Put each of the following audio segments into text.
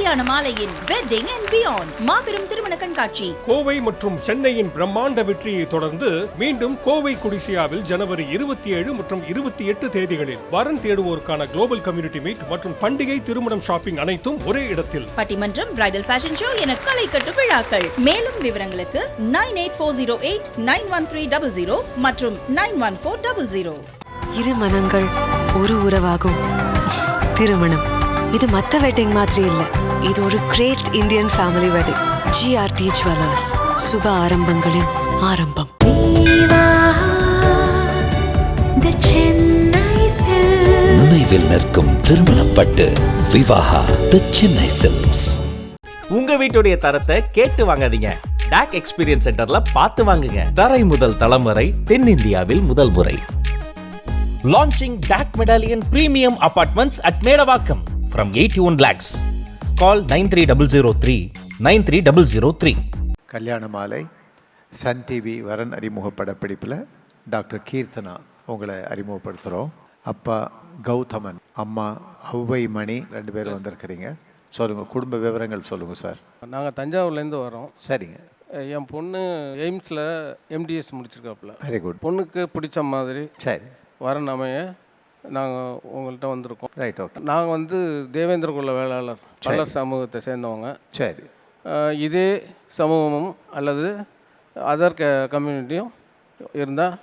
கல்யாண மாலையின் wedding and beyond மாபெரும் திருமண கண்காட்சி. கோவை மற்றும் சென்னையின் பிரம்மாண்ட வெற்றியை தொடர்ந்து மீண்டும் கோவை குடிசியாவில் ஜனவரி இருபத்தி ஏழு மற்றும் இருபத்தி எட்டு தேதிகளில் வரன் தேடுவோருக்கான குளோபல் கம்யூனிட்டி மீட் மற்றும் பண்டிகை திருமணம் ஷாப்பிங் அனைத்தும் ஒரே இடத்தில். பட்டிமன்றம் பிரைடல் ஃபேஷன் ஷோ என களை கட்டு விழாக்கள். மேலும் விவரங்களுக்கு nine eight four zero eight nine one three double zero மற்றும் nine one four double zero இரு மனங்கள் ஒரு உறவாகும். திருமணம். இது மத்த வெட்டிங் மாதிரி இல்ல. இது ஒரு great Indian family wedding GRT jewellers சுப ஆரம்பங்களின் ஆரம்பம். நினைவில் நிற்கும் திருமணப்பட்டு விவாகா தி சென்னை சில்க்ஸ் உங்க வீட்டுடைய தரத்தை கேட்டு வாங்காதீங்க. டாக் எக்ஸ்பீரியன்ஸ் சென்டர்ல பார்த்து வாங்குங்க. தரை முதல் தளம் வரை தென்னிந்தியாவில் முதல் முறை. Launching DAC medallion premium apartments at Medavakkam from eighty one lakhs call nine three double zero three nine three double zero three Kalyana Malai Sun TV வரன் அறிமுக படப்பிடிப்பில் டாக்டர் கீர்த்தனா உங்களை அறிமுகப்படுத்துகிறோம் அப்பா கௌதமன் அம்மா ஔவை மணி ரெண்டு பேரும் வந்திருக்கிறீங்க. சொல்லுங்கள் குடும்ப விவரங்கள் சொல்லுங்கள் சார். நாங்கள் தஞ்சாவூர்லேருந்து வரோம். சரிங்க. என் பொண்ணு எய்ம்ஸில் எம்டிஎஸ் முடிச்சிருக்காப்புல. வெரி குட் பொண்ணுக்கு பிடிச்ச மாதிரி சரி. வரன் அமைய நாங்கள் உங்கள்கிட்ட வந்திருக்கோம். ரைட் ஓகே நாங்கள் வந்து தேவேந்திர குல வேளாளர் பல்லர் சமூகத்தை சேர்ந்தவங்க. சரி. இதே சமூகமும் அல்லது அதர் க கம்யூனிட்டியும் இருந்தால்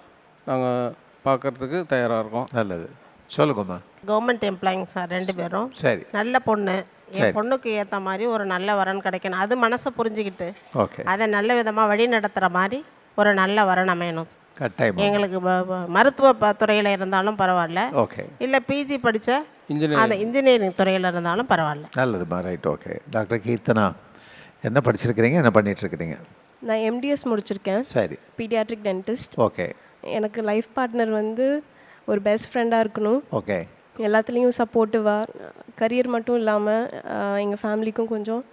நாங்கள் பார்க்கறதுக்கு தயாராக இருக்கோம். நல்லது. சொல்லுங்கம்மா கவர்மெண்ட் எம்ப்ளாயிங் சார் ரெண்டு பேரும். சரி. நல்ல பொண்ணு. என் பொண்ணுக்கு ஏற்ற மாதிரி ஒரு நல்ல வரன் கிடைக்கணும். அது மனசை புரிஞ்சுக்கிட்டு ஓகே. அதை நல்ல விதமாக வழி நடத்துகிற மாதிரி ஒரு நல்ல வரன் அமையணும் கட்டாயம். எங்களுக்கு மருத்துவ ப- துறையில் இருந்தாலும் பரவாயில்ல. ஓகே. இல்லை பிஜி படித்த இன்ஜினியர் அந்த இன்ஜினியரிங் துறையில் இருந்தாலும் பரவாயில்ல. நல்லதும்மா ரைட் ஓகே டாக்டர் கீர்த்தனா என்ன படிச்சிருக்கிறீங்க என்ன பண்ணிட்டு இருக்கிறீங்க நான் எம்டிஎஸ் முடிச்சிருக்கேன். சரி. Pediatric dentist okay. எனக்கு லைஃப் பார்ட்னர் வந்து ஒரு பெஸ்ட் ஃப்ரெண்டாக இருக்கணும். ஓகே. எல்லாத்துலேயும் சப்போர்ட்டிவாக கரியர் மட்டும் இல்லாமல் எங்கள் ஃபேமிலிக்கும் கொஞ்சம்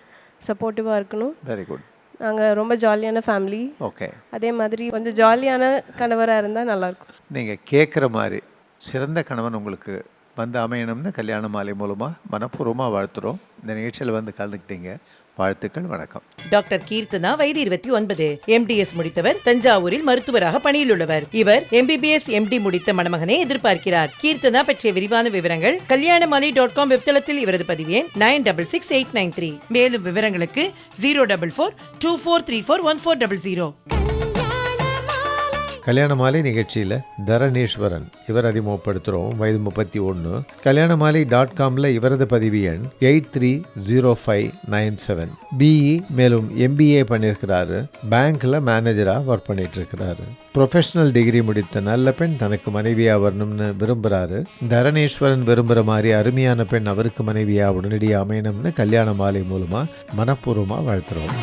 சப்போர்ட்டிவாக இருக்கணும். வெரி குட் நாங்கள் ரொம்ப ஜாலியான ஃபேமிலி ஓகே அதே மாதிரி கொஞ்சம் ஜாலியான கணவராக இருந்தால் நல்லாயிருக்கும் நீங்கள் கேட்குற மாதிரி சிறந்த கணவன் உங்களுக்கு வந்து அமையணும்னு கல்யாண மாலை மூலமாக மனப்பூர்வமாக வாழ்த்துறோம். இந்த நிகழ்ச்சியில் வந்து கலந்துக்கிட்டீங்க. வாழ்த்துக்கள் வணக்கம். டாக்டர் கீர்த்தனா வயது இருபத்தி ஒன்பது. எம்டிஎஸ் முடித்தவர் தஞ்சாவூரில் மருத்துவராக பணியில் உள்ளவர் இவர் எம்பிபிஎஸ் எம்டி முடித்த மணமகனை எதிர்பார்க்கிறார். கீர்த்தனா பற்றிய விரிவான விவரங்கள் கல்யாணமாலி டாட் காம் வெப்தளத்தில் இவரது பதிவு எண் nine double six eight nine three. மேலும் விவரங்களுக்கு zero double four two four three four one four double zero. Kalyana Malai நிகழ்ச்சியில் தரணீஸ்வரன் இவர் அறிமுகப்படுத்துகிறோம் வயது முப்பத்தி ஒன்று கல்யாண மாலை டாட் காமில் இவரது பதிவு எண் eight three zero five nine seven. BE மேலும் எம்பிஏ பண்ணியிருக்கிறாரு பேங்க்கில் மேனேஜராக ஒர்க் பண்ணிட்டு இருக்கிறாரு ப்ரொஃபஷனல் டிகிரி முடித்த நல்ல பெண் தனக்கு மனைவியாக வரணும்னு விரும்புகிறாரு தரணேஸ்வரன் விரும்புகிற மாதிரி அருமையான பெண் அவருக்கு மனைவியாக உடனடியாக அமையணும்னு கல்யாண மாலை மூலமாக மனப்பூர்வமாக வாழ்த்துறோம்.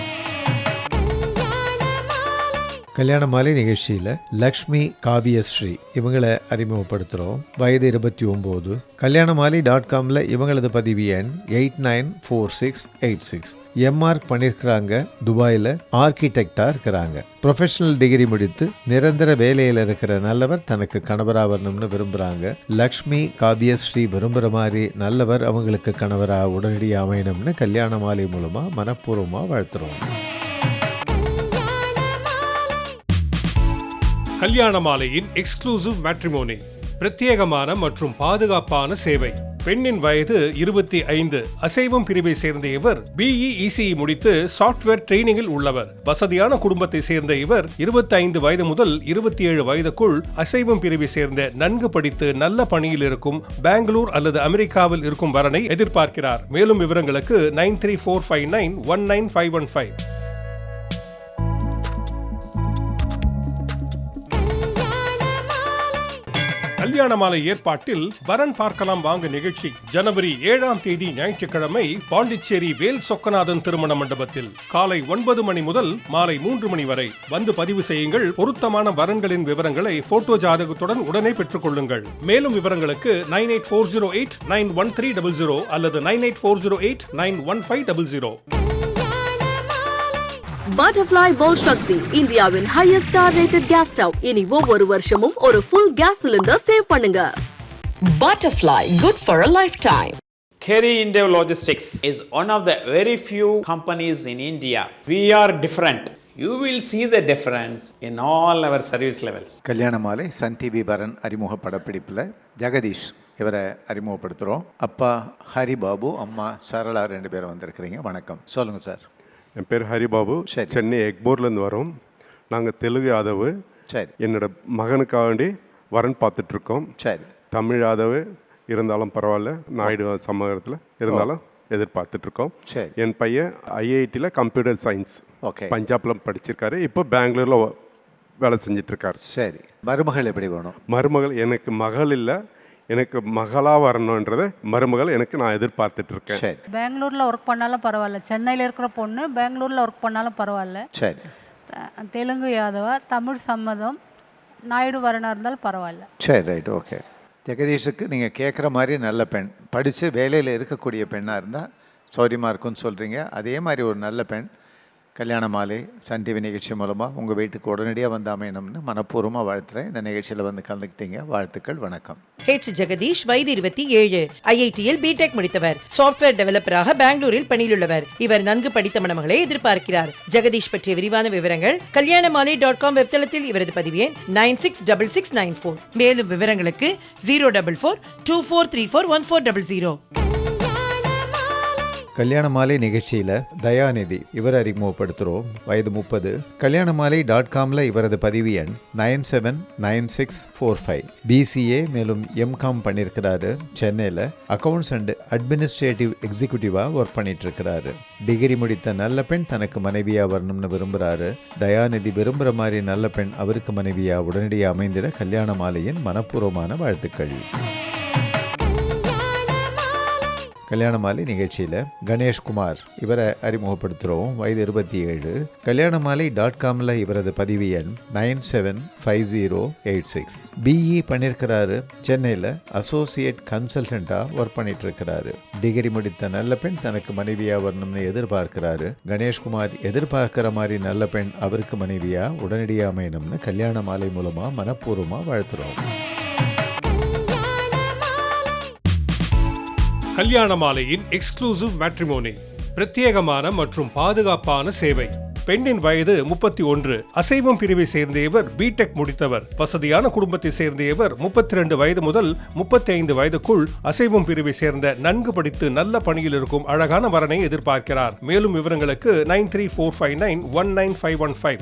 கல்யாண மாலை நிகழ்ச்சியில் லக்ஷ்மி காவியஸ்ரீ இவங்களை அறிமுகப்படுத்துகிறோம் வயது இருபத்தி ஒம்பது. கல்யாண மாலை டாட் காமில் இவங்களது பதிவு எண் eight nine four six eight six. M Arch பண்ணியிருக்கிறாங்க துபாயில் ஆர்கிடெக்டாக இருக்கிறாங்க. ப்ரொஃபஷனல் டிகிரி முடித்து நிரந்தர வேலையில் இருக்கிற நல்லவர் தனக்கு கணவராக வரணும்னு விரும்புகிறாங்க லக்ஷ்மி காவியஸ்ரீ விரும்புகிற மாதிரி நல்லவர் அவங்களுக்கு கணவராக உடனடியாக அமையணும்னு கல்யாண மாலை மூலமாக மனப்பூர்வமாக வாழ்த்துறோம். கல்யாண மாலையின் எக்ஸ்க்ளூசிவ் மேட்ரிமோனி பிரத்யேகமான மற்றும் பாதுகாப்பான சேவை. பெண்ணின் வயது இருபத்தி ஐந்து. அசைவம் பிரிவை சேர்ந்த இவர் பிஇஇசிஇ முடித்து சாஃப்ட்வேர் ட்ரைனிங்கில் உள்ளவர். வசதியான குடும்பத்தை சேர்ந்த இவர் இருபத்தி ஐந்து வயது முதல் இருபத்தி ஏழு வயதுக்குள் அசைவம் பிரிவை சேர்ந்த நன்கு படித்து நல்ல பணியில் இருக்கும் பெங்களூர் அல்லது அமெரிக்காவில் இருக்கும் வரனை எதிர்பார்க்கிறார். மேலும் விவரங்களுக்கு nine three four five nine one nine five one five. Kalyana Malai ஏற்பாட்டில் வரன் பார்க்கலாம் வாங்க நிகழ்ச்சி. ஜனவரி ஏழாம் தேதி ஞாயிற்றுக்கிழமை பாண்டிச்சேரி வேல் சொக்கநாதன் திருமண மண்டபத்தில் காலை ஒன்பது மணி முதல் மாலை மூன்று மணி வரை. வந்து பதிவு செய்யுங்கள். பொருத்தமான வரன்களின் விவரங்களை போட்டோ ஜாதகத்துடன் உடனே பெற்றுக் கொள்ளுங்கள். மேலும் விவரங்களுக்கு nine eight four zero eight nine one three double zero அல்லது nine eight four zero eight nine one five double zero. Butterfly போல் சக்தி இந்தியாவின் highest star rated gas stove இனி ஒவ்வொரு வருஷமும் ஒரு ஃபுல் கேஸ் சிலிண்டர் சேவ் பண்ணுங்க. Butterfly good for a lifetime Kerry Indo Logistics is one of the very few companies in India. We are different. You will see the difference in all our service levels. கல்யாண Malai Sun TV பரன் அறிமுக படப்பிடிப்பில் ஜெகதீஷ் இவரை அறிமுகப்படுத்துகிறோம் அப்பா ஹரிபாபு அம்மா சரளா ரெண்டு பேரும் வந்திருக்கிறீங்க. வணக்கம். சொல்லுங்கள் சார். என் பேர் ஹரிபாபு. சென்னை எக்போர்லேருந்து வரோம். நாங்கள் தெலுங்கு யாதவு. சரி. என்னோட மகனுக்காக வேண்டி வரன் பார்த்துட்ருக்கோம். சரி. தமிழ் யாதவு இருந்தாலும் பரவாயில்ல. நாயுடு சமூகத்தில் இருந்தாலும் எதிர்பார்த்துட்ருக்கோம். சரி. என் பையன் ஐஐடியில் கம்ப்யூட்டர் சயின்ஸ் ஓகே. பஞ்சாபில் படிச்சிருக்காரு. இப்போ பெங்களூரில் வேலை செஞ்சிட்ருக்காரு. சரி. மருமகள் எப்படி வேணும்? மருமகள் எனக்கு மகள் இல்லை. எனக்கு மகளாக வரணுன்றதை மருமகள் எனக்கு நான் எதிர்பார்த்துட்டு இருக்கேன் சரி. பெங்களூரில் ஒர்க் பண்ணாலும் பரவாயில்ல. சென்னையில் இருக்கிற பொண்ணு பெங்களூரில் ஒர்க் பண்ணாலும் பரவாயில்ல. சரி. த- தெலுங்கு யாதவா தமிழ் சம்மதம் நாயுடு வரனாக இருந்தாலும் பரவாயில்ல. சரி ரைட் ஓகே. ஜெகதீஷுக்கு நீங்கள் கேட்குற மாதிரி நல்ல பெண் படித்து வேலையில் இருக்கக்கூடிய பெண்ணாக இருந்தால் சௌரியமாக இருக்கும்னு சொல்கிறீங்க அதே மாதிரி ஒரு நல்ல பெண் கல்யாண மாலை சன் டிவி நிகழ்ச்சி மூலமாக உங்கள் வீட்டுக்கு உடனடியாக வந்து அமையணும்னு மனப்பூர்வமாக வாழ்த்துறேன். இந்த நிகழ்ச்சியில் வந்து கலந்துக்கிட்டீங்க. வாழ்த்துக்கள் வணக்கம். ஹெச் ஜெகதீஷ் வயது இருபத்தி ஏழு. ஐஐடியில் பிடெக் முடித்தவர். சாஃப்ட்வேர் டெவலப்பராக பெங்களூரில் பணியிலுள்ளவர். இவர் நன்கு படித்த மணமகளை எதிர்பார்க்கிறார். ஜெகதீஷ் பற்றிய விரிவான விவரங்கள் கல்யாண மாலை டாட் காம் வெப்தளத்தில் இவரது பதிவு எண் nine six double six nine four. மேலும் விவரங்களுக்கு zero double four two four three four one four double zero. Kalyana Malai நிகழ்ச்சியில் தயாநிதி இவர் அறிமுகப்படுத்துகிறோம் வயது முப்பது. கல்யாண மாலை டாட் காமில் இவரது பதிவு எண் nine seven nine six four five. BCA மேலும் எம்காம் பண்ணியிருக்கிறாரு சென்னையில் அக்கௌண்ட்ஸ் அண்ட் அட்மினிஸ்ட்ரேட்டிவ் எக்ஸிக்யூட்டிவாக ஒர்க் பண்ணிட்டுருக்கிறாரு. டிகிரி முடித்த நல்ல பெண் தனக்கு மனைவியாக வரணும்னு விரும்புகிறாரு தயாநிதி விரும்புகிற மாதிரி நல்ல பெண் அவருக்கு மனைவியாக உடனடியாக அமைந்திட கல்யாண மாலையின் மனப்பூர்வமான வாழ்த்துக்கள். கல்யாண மாலை நிகழ்ச்சியில் கணேஷ்குமார் இவரை அறிமுகப்படுத்துகிறோம் வயது இருபத்தி ஏழு. கல்யாண மாலை டாட் காமில் இவரது பதிவு எண் nine seven five zero eight six. BE பண்ணியிருக்கிறாரு சென்னையில் அசோசியேட் கன்சல்டண்ட்டாக ஒர்க் பண்ணிட்டு இருக்கிறாரு டிகிரி முடித்த நல்ல பெண் தனக்கு மனைவியாக வரணும்னு எதிர்பார்க்கிறாரு. கணேஷ்குமார் எதிர்பார்க்கிற மாதிரி நல்ல பெண் அவருக்கு மனைவியாக உடனடியாக அமையணும்னு கல்யாண மாலை மூலமாக மனப்பூர்வமாக வாழ்த்துறோம். கல்யாண மாலையின் எக்ஸ்க்ளூசிவ் மேட்ரிமோனி பிரத்யேகமான மற்றும் பாதுகாப்பான சேவை. பெண்ணின் வயது முப்பத்தி ஒன்று. அசைவம் பிரிவை சேர்ந்த இவர் பிடெக் முடித்தவர். வசதியான குடும்பத்தை சேர்ந்த இவர் முப்பத்தி ரெண்டு வயது முதல் முப்பத்தி ஐந்து வயதுக்குள் அசைவம் பிரிவை சேர்ந்த நன்கு படித்து நல்ல பணியில் இருக்கும் அழகான வரனை எதிர்பார்க்கிறார். மேலும் விவரங்களுக்கு nine three four five nine one nine five one five.